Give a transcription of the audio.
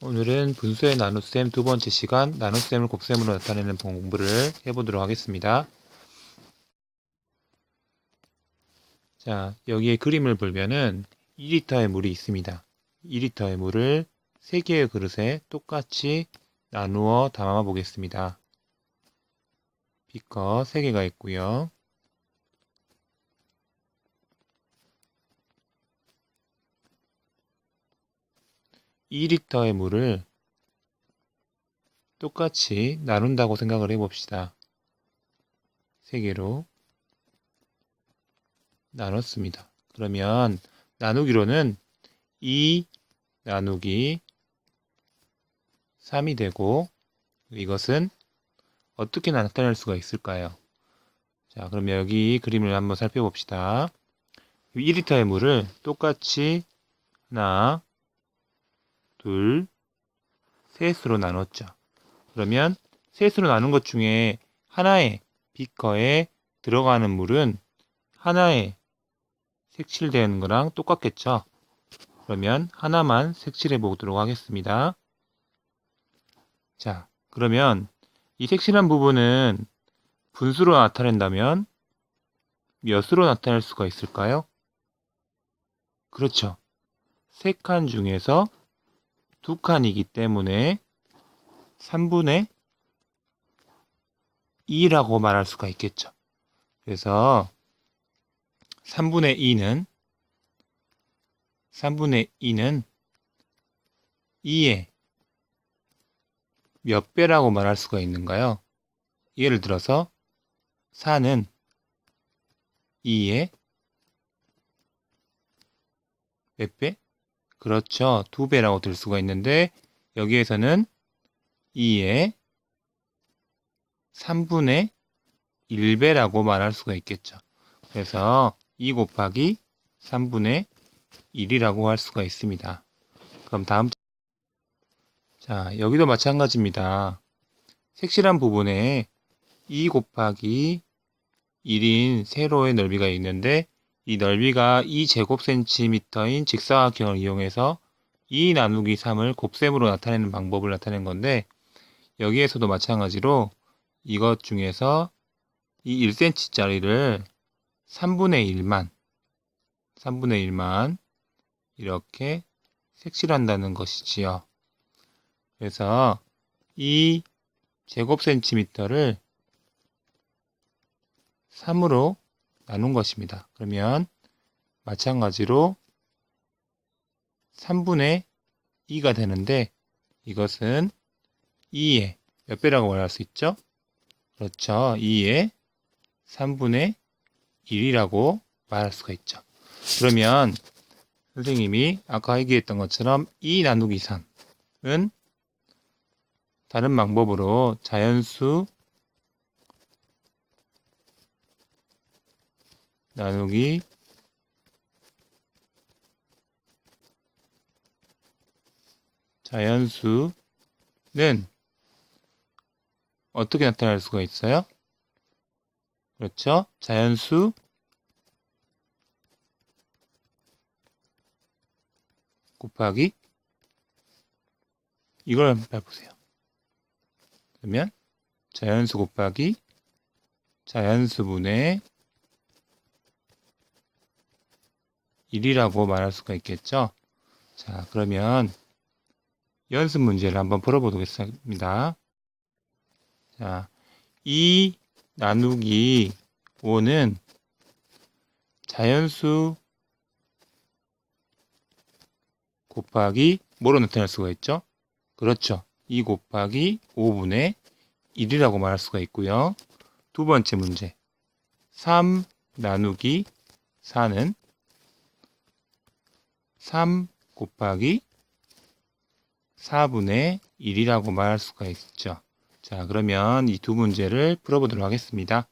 오늘은 분수의 나눗셈 두 번째 시간 나눗셈을 곱셈으로 나타내는 공부를 해보도록 하겠습니다. 자, 여기에 그림을 보면은 2리터의 물이 있습니다. 2리터의 물을 3개의 그릇에 똑같이 나누어 담아 보겠습니다. 비커 3개가 있고요. 이 리터의 물을 똑같이 나눈다고 생각을 해봅시다. 세 개로 나눴습니다. 그러면 나누기로는 2 나누기 3이 되고 이것은 어떻게 나타낼 수가 있을까요? 자, 그러면 여기 그림을 한번 살펴봅시다. 2리터의 물을 똑같이 하나, 둘, 셋으로 나눴죠. 그러면 셋으로 나눈 것 중에 하나의 비커에 들어가는 물은 하나에 색칠되는 거랑 똑같겠죠. 그러면 하나만 색칠해 보도록 하겠습니다. 자, 그러면 이 색칠한 부분은 분수로 나타낸다면 몇으로 나타낼 수가 있을까요? 그렇죠. 세 칸 중에서 두 칸이기 때문에 3분의 2라고 말할 수가 있겠죠. 그래서 3분의 2는 3분의 2는 2의 몇 배라고 말할 수가 있는가요? 예를 들어서 4는 2의 몇 배? 그렇죠. 두 배라고 들 수가 있는데 여기에서는 2의 3분의 1배라고 말할 수가 있겠죠. 그래서 2 곱하기 3분의 1이라고 할 수가 있습니다. 그럼 다음 자 여기도 마찬가지입니다. 색칠한 부분에 2 곱하기 1인 세로의 넓이가 있는데 이 넓이가 2제곱센티미터인 직사각형을 이용해서 2 나누기 3을 곱셈으로 나타내는 방법을 나타낸 건데 여기에서도 마찬가지로 이것 중에서 이 1cm짜리를 3분의 1만 3분의 1만 이렇게 색칠한다는 것이지요. 그래서 이 제곱센티미터를 3으로 나눈 것입니다. 그러면 마찬가지로 3분의 2가 되는데 이것은 2의 몇 배라고 말할 수 있죠? 그렇죠. 2의 3분의 1이라고 말할 수가 있죠. 그러면 선생님이 아까 얘기했던 것처럼 2 나누기 3은 다른 방법으로 자연수 나누기 자연수는 어떻게 나타날 수가 있어요? 그렇죠? 자연수 곱하기 이걸 한번 해보세요. 그러면 자연수 곱하기 자연수분의 1이라고 말할 수가 있겠죠. 자, 그러면 연습 문제를 한번 풀어보겠습니다. 자, 2 나누기 5는 자연수 곱하기 뭐로 나타낼 수가 있죠? 그렇죠. 2 곱하기 5분의 1이라고 말할 수가 있고요. 두 번째 문제. 3 나누기 4는 3 곱하기 4분의 1이라고 말할 수가 있죠. 자, 그러면 이 두 문제를 풀어보도록 하겠습니다.